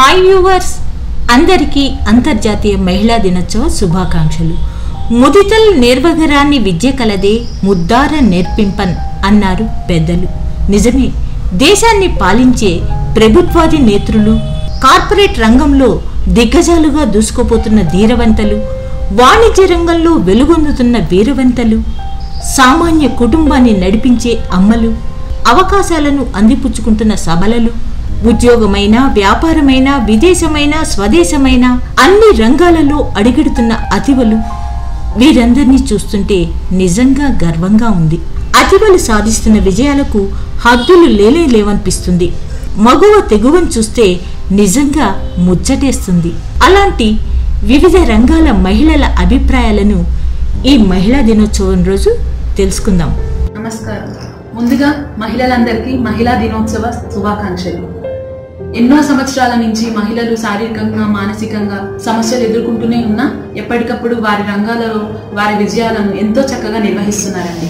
Hi viewers అందరికీ అంతర్జాతీయ మహిళా దినోత్సవ శుభాకాంక్షలు. ముదితల్ నిర్వహరాన్ని విద్య కలదే ముద్దార నేర్పింపన్ అన్నారు పెద్దలు. నిజమే దేశాన్ని పాలించే ప్రభుత్వాది నేతృలు కార్పొరేట్ రంగంలో దిగ్గజాలుగా దూసుకుపోతున్న ధీరవంతలు వాణిజ్య రంగంలో వెలుగొందుతున్న వీరవంతలు సామాన్య కుటుంబాన్ని నడిపించే అమ్మలు అవకాశాలను అందిపుచ్చుకుంటున్న సబలలు ఉద్యోగమైన వ్యాపారమైన విదేశమైన స్వదేశమైన అన్ని రంగాలలో అడుగెడుతున్న అతివలు వీరందరినీ చూస్తుంటే నిజంగా గర్వంగా ఉంది. అతివలు సాధిస్తున్న విజయాలకు హద్దులు లేవనిపిస్తుంది. మగువ తెగువను చూస్తే నిజంగా ముచ్చటేస్తుంది. అలాంటి వివిధ రంగాల మహిళల అభిప్రాయాలను ఈ మహిళా దినోత్సవం రోజు తెలుసుకుందాం. నమస్కారం. ముందుగా మహిళలందరికీ మహిళా దినోత్సవ శుభాకాంక్షలు. ఎన్నో సంవత్సరాల నుంచి మహిళలు శారీరకంగా మానసికంగా సమస్యలు ఎదుర్కొంటూనే ఉన్నా ఎప్పటికప్పుడు వారి రంగాలలో వారి విజయాలను ఎంతో చక్కగా నిర్వహిస్తున్నారండి.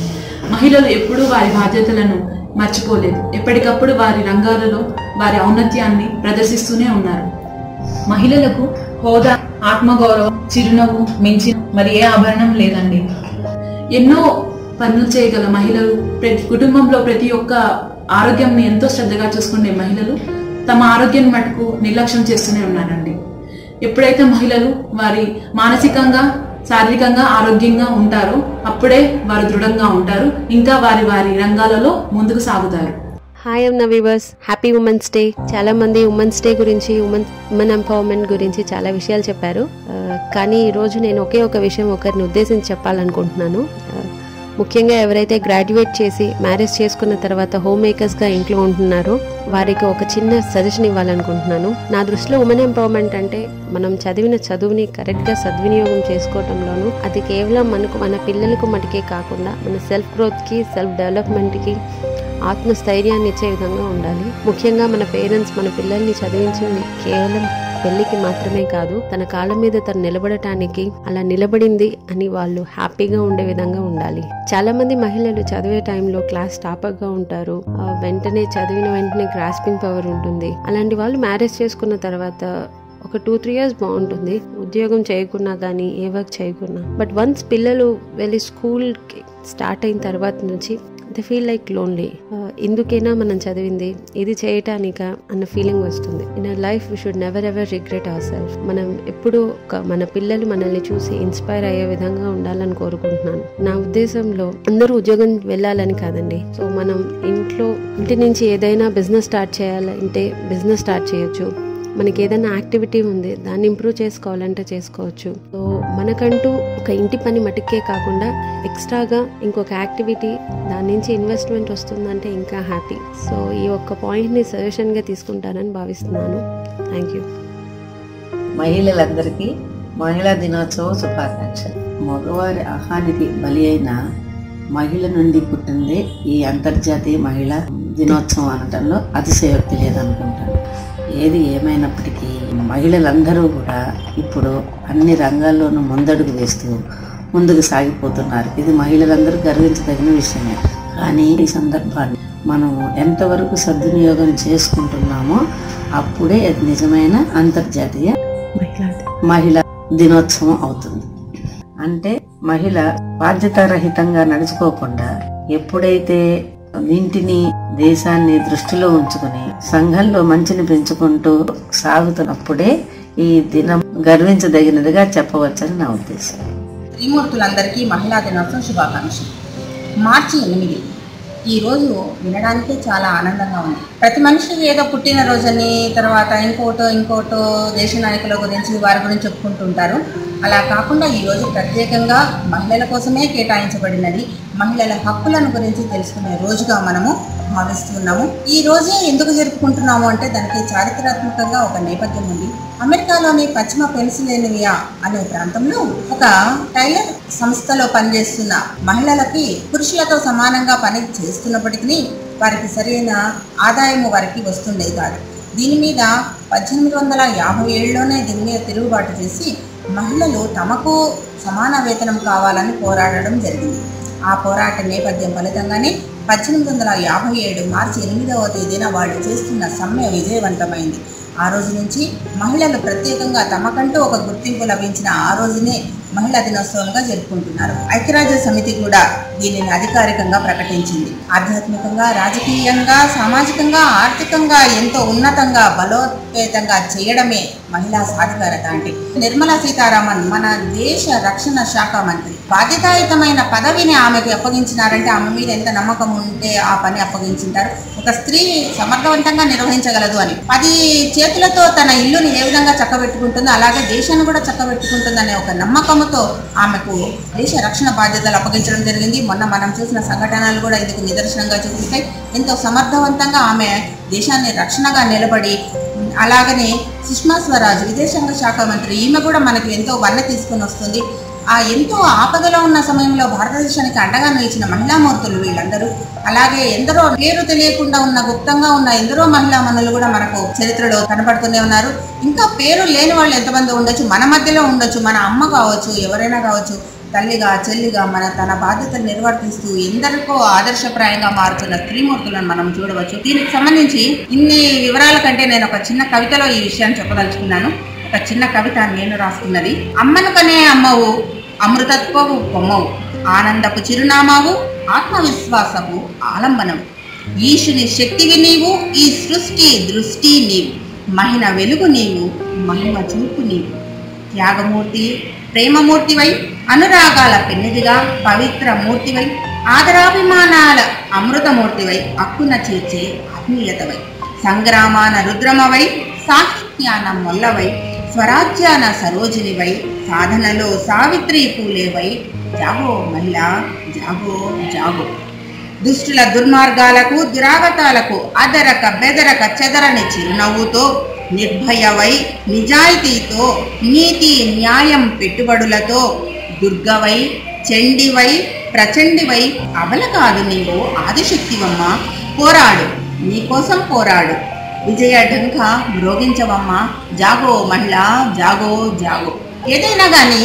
మహిళలు ఎప్పుడూ వారి బాధ్యతలను మర్చిపోలేదు. ఎప్పటికప్పుడు వారి రంగాలలో వారి ఔన్నత్యాన్ని ప్రదర్శిస్తూనే ఉన్నారు. మహిళలకు హోదా ఆత్మగౌరవం చిరునవ్వు మించి మరి ఏ ఆభరణం లేదండి. ఎన్నో పనులు చేయగల మహిళలు ప్రతి కుటుంబంలో ప్రతి ఒక్క ఆరోగ్యంని ఎంతో శ్రద్ధగా చూసుకునే మహిళలు తమ ఆరోగ్యం మటుకు నిర్లక్ష్యం చేస్తూనే ఉన్నారండి. ఎప్పుడైతే మహిళలు వారి మానసికంగా శారీరకంగా ఆరోగ్యంగా ఉంటారో అప్పుడే వారు దృఢంగా ఉంటారు. ఇంకా వారి వారి రంగాలలో ముందుకు సాగుతారు. హాయ్ అమ్న వివర్స్ హ్యాపీ ఉమెన్స్ డే చాలా మంది ఉమెన్స్ డే గురించి ఉమెన్ ఉమెన్ ఎంపవర్మెంట్ గురించి చాలా విషయాలు చెప్పారు. కానీ ఈరోజు నేను ఒకే ఒక విషయం ఒకరిని ఉద్దేశించి చెప్పాలనుకుంటున్నాను. ముఖ్యంగా ఎవరైతే గ్రాడ్యుయేట్ చేసి మ్యారేజ్ చేసుకున్న తర్వాత హోమ్ మేకర్స్గా ఇంట్లో ఉంటున్నారో వారికి ఒక చిన్న సజెషన్ ఇవ్వాలనుకుంటున్నాను. నా దృష్టిలో ఉమెన్ ఎంపవర్మెంట్ అంటే మనం చదివిన చదువుని కరెక్ట్గా సద్వినియోగం చేసుకోవటంలోనూ అది కేవలం మనకు మన పిల్లలకు మటుకే కాకుండా మన సెల్ఫ్ గ్రోత్కి సెల్ఫ్ డెవలప్మెంట్కి ఆత్మస్థైర్యాన్ని ఇచ్చే విధంగా ఉండాలి. ముఖ్యంగా మన పేరెంట్స్ మన పిల్లల్ని చదివించింది కేవలం పెళ్ళికి మాత్రమే కాదు తన కాళ్ళ మీద తను నిలబడటానికి అలా నిలబడింది అని వాళ్ళు హ్యాపీగా ఉండే విధంగా ఉండాలి. చాలా మంది మహిళలు చదివే టైంలో క్లాస్ టాపర్గా ఉంటారు. వెంటనే చదివిన వెంటనే గ్రాస్పింగ్ పవర్ ఉంటుంది. అలాంటి వాళ్ళు మ్యారేజ్ చేసుకున్న తర్వాత ఒక టూ త్రీ ఇయర్స్ బాగుంటుంది. ఉద్యోగం చేయకున్నా కానీ ఏ వర్క్ చేయకున్నా. బట్ వన్స్ పిల్లలు వెళ్ళి స్కూల్కి స్టార్ట్ అయిన తర్వాత నుంచి దే ఫీల్ లైక్ లోన్లీ. ఎందుకైనా మనం చదివింది ఇది చేయటానిక అన్న ఫీలింగ్ వస్తుంది. In life we should never ever regret our self మనం ఎప్పుడూ ఒక మన పిల్లలు మనల్ని చూసి ఇన్స్పైర్ అయ్యే విధంగా ఉండాలని కోరుకుంటున్నాను. నా ఉద్దేశంలో అందరూ ఉద్యోగం వెళ్ళాలని కాదండి. సో మనం ఇంట్లో ఇంటి నుంచి ఏదైనా బిజినెస్ స్టార్ట్ చేయాలంటే బిజినెస్ స్టార్ట్ చేయొచ్చు. మనకి ఏదైనా యాక్టివిటీ ఉంది దాన్ని ఇంప్రూవ్ చేసుకోవాలంటే చేసుకోవచ్చు. సో మనకంటూ ఒక ఇంటి పని మటుకే కాకుండా ఎక్స్ట్రాగా ఇంకొక యాక్టివిటీ దాని నుంచి ఇన్వెస్ట్మెంట్ వస్తుందంటే ఇంకా హ్యాపీ. సో ఈ ఒక్క పాయింట్ని సజెషన్గా తీసుకుంటానని భావిస్తున్నాను. Thank you. మహిళలందరికీ మహిళా దినోత్సవ శుభాకాంక్షలు. మగవారి ఆహానికి బలి అయిన మహిళ నుండి పుట్టిందే ఈ అంతర్జాతీయ మహిళా దినోత్సవం అనటంలో అతిశయోక్తి లేదనుకుంటాను. ఏది ఏమైనప్పటికీ మహిళలందరూ కూడా ఇప్పుడు అన్ని రంగాల్లోనూ ముందడుగు వేస్తూ ముందుకు సాగిపోతున్నారు. ఇది మహిళలందరూ గర్వించదగిన విషయమే. కానీ ఈ సందర్భాన్ని మనం ఎంతవరకు సద్వినియోగం చేసుకుంటున్నామో అప్పుడే అది నిజమైన అంతర్జాతీయ మహిళా దినోత్సవం అవుతుంది. అంటే మహిళ బాధ్యతారహితంగా నడుచుకోకుండా ఎప్పుడైతే ఇంటిని దేశాన్ని దృష్టిలో ఉంచుకుని సంఘంలో మంచిని పెంచుకుంటూ సాగుతున్నప్పుడే ఈ దినం గర్వించదగినదిగా చెప్పవచ్చని నా ఉద్దేశం. త్రిమూర్తులందరికీ మహిళా దినోత్సవం శుభాకాంక్షలు. మార్చి ఎనిమిది. ఈ రోజు వినడానికే చాలా ఆనందంగా ఉంది. ప్రతి మనిషి ఏదో పుట్టినరోజని తర్వాత ఇంకోటో ఇంకోటో దేశ నాయకుల గురించి వారి గురించి చెప్పుకుంటుంటారు. అలా కాకుండా ఈ రోజు ప్రత్యేకంగా మహిళల కోసమే కేటాయించబడినది. మహిళల హక్కులను గురించి తెలుసుకునే రోజుగా మనము భావిస్తున్నాము. ఈ రోజే ఎందుకు జరుపుకుంటున్నాము అంటే దానికి చారిత్రాత్మకంగా ఒక నేపథ్యం ఉంది. అమెరికాలోని పశ్చిమ పెన్సిలేనియా అనే ప్రాంతంలో ఒక టైలర్ సంస్థలో పనిచేస్తున్న మహిళలకి పురుషులతో సమానంగా పని చేస్తున్నప్పటికీ వారికి సరైన ఆదాయము వారికి వస్తుండేది కాదు. దీని మీద పద్దెనిమిది వందల యాభై ఏడులోనే దీని మీద తిరుగుబాటు చేసి మహిళలు తమకు సమాన వేతనం కావాలని పోరాడడం జరిగింది. ఆ పోరాట నేపథ్యం ఫలితంగానే పద్దెనిమిది వందల యాభై ఏడు మార్చి ఎనిమిదవ తేదీన వాళ్ళు చేస్తున్న సమ్మె విజయవంతమైంది. ఆ రోజు నుంచి మహిళలు ప్రత్యేకంగా తమకంటూ ఒక గుర్తింపు లభించిన ఆ రోజునే మహిళా దినోత్సవంగా జరుపుకుంటున్నారు. ఐక్యరాజ్య సమితి కూడా దీనిని అధికారికంగా ప్రకటించింది. ఆధ్యాత్మికంగా రాజకీయంగా సామాజికంగా ఆర్థికంగా ఎంతో ఉన్నతంగా బలోపేతంగా చేయడమే మహిళా సాధికారత అంటే. నిర్మలా సీతారామన్ మన దేశ రక్షణ శాఖ మంత్రి. బాధ్యతాయుతమైన పదవిని ఆమెకు అప్పగించినారంటే ఆమె మీద ఎంత నమ్మకం ఉంటే ఆ పని అప్పగించింటారు. ఒక స్త్రీ సమర్థవంతంగా నిర్వహించగలదు అని. పది చేతులతో తన ఇల్లుని ఏ విధంగా చక్కబెట్టుకుంటుందో అలాగే దేశాన్ని కూడా చక్కబెట్టుకుంటుందనే ఒక నమ్మకం నమ్మకంతో ఆమెకు దేశ రక్షణ బాధ్యతలు అప్పగించడం జరిగింది. మొన్న మనం చూసిన సంఘటనలు కూడా ఇందుకు నిదర్శనంగా చూపిస్తాయి. ఎంతో సమర్థవంతంగా ఆమె దేశాన్ని రక్షణగా నిలబడి అలాగనే సుష్మా స్వరాజ్ విదేశాంగ శాఖ మంత్రి ఈమె కూడా మనకి ఎంతో వన్నె తీసుకొని వస్తుంది. ఆ ఎంతో ఆపదలో ఉన్న సమయంలో భారతదేశానికి అండగా నిలిచిన మహిళామూర్తులు వీళ్ళందరూ. అలాగే ఎందరో పేరు తెలియకుండా ఉన్న గుప్తంగా ఉన్న ఎందరో మహిళా మనులు కూడా మనకు చరిత్రలో కనపడుతూనే ఉన్నారు. ఇంకా పేరు లేని వాళ్ళు ఎంతమంది ఉండొచ్చు? మన మధ్యలో ఉండొచ్చు. మన అమ్మ కావచ్చు ఎవరైనా కావచ్చు. తల్లిగా చెల్లిగా మన తన బాధ్యతలు నిర్వర్తిస్తూ ఎందరికో ఆదర్శప్రాయంగా మారుతున్న స్త్రీమూర్తులను మనం చూడవచ్చు. దీనికి సంబంధించి ఇన్ని వివరాల కంటే నేను ఒక చిన్న కవితలో ఈ విషయాన్ని చెప్పదలుచుకున్నాను. ఒక చిన్న కవిత నేను రాసుకున్నది అమ్మను కనే అమ్మవు అమృతత్వవు బొమ్మవు ఆనందపు చిరునామావు ఆత్మవిశ్వాసపు ఆలంబనము ఈశుని శక్తివి నీవు ఈ సృష్టి దృష్టి నీవు. మహిన వెలుగు నీవు మహిమ చూపు నీవు. త్యాగమూర్తి ప్రేమమూర్తివై అనురాగాల పెన్నిదిగా పవిత్ర మూర్తివై ఆదరాభిమానాల అమృతమూర్తివై అక్కున చేర్చే ఆత్మీయతవై. సంగ్రామాన రుద్రమవై సాహిత్యాన మొల్లవై స్వరాజ్యాన సరోజినివై సాధనలో సావిత్రి పూలేవై జాగో మహిళ జాగో జాగో. దుష్టుల దుర్మార్గాలకు దురాగతాలకు అదరక బెదరక చెదరని చిరునవ్వుతో నిర్భయవై నిజాయితీతో నీతి న్యాయం పెట్టుబడులతో దుర్గవై చండివై ప్రచండివై అవల కాదు నీవు ఆదిశక్తివమ్మ పోరాడు. నీకోసం పోరాడు. విజయ ఢంక మ్రోగించవమ్మా జాగో మహిళ జాగో జాగో. ఏదైనా కానీ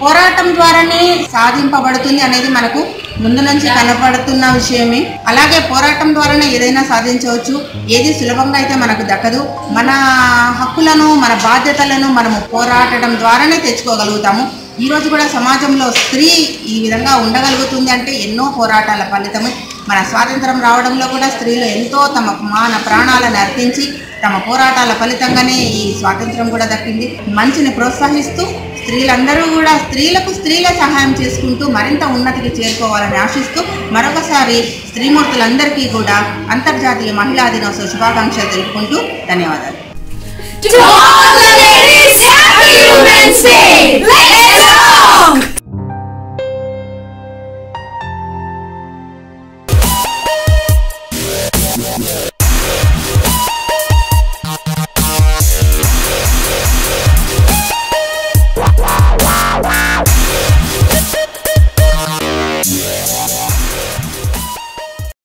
పోరాటం ద్వారానే సాధింపబడుతుంది అనేది మనకు ముందు నుంచి కనపడుతున్న విషయమే. అలాగే పోరాటం ద్వారానే ఏదైనా సాధించవచ్చు. ఏది సులభంగా అయితే మనకు దక్కదు. మన హక్కులను మన బాధ్యతలను మనము పోరాటం ద్వారానే తెచ్చుకోగలుగుతాము. ఈరోజు కూడా సమాజంలో స్త్రీ ఈ విధంగా ఉండగలుగుతుంది అంటే ఎన్నో పోరాటాల ఫలితమే. మన స్వాతంత్రం రావడంలో కూడా స్త్రీలు ఎంతో తమ మాన ప్రాణాలను అర్పించి తమ పోరాటాల ఫలితంగానే ఈ స్వాతంత్రం కూడా దక్కింది. మంచిని ప్రోత్సహిస్తూ స్త్రీలందరూ కూడా స్త్రీలకు స్త్రీల సహాయం చేసుకుంటూ మరింత ఉన్నతికి చేరుకోవాలని ఆశిస్తూ మరొకసారి స్త్రీమూర్తులందరికీ కూడా అంతర్జాతీయ మహిళా దినోత్సవ శుభాకాంక్షలు తెలుపుకుంటూ ధన్యవాదాలు.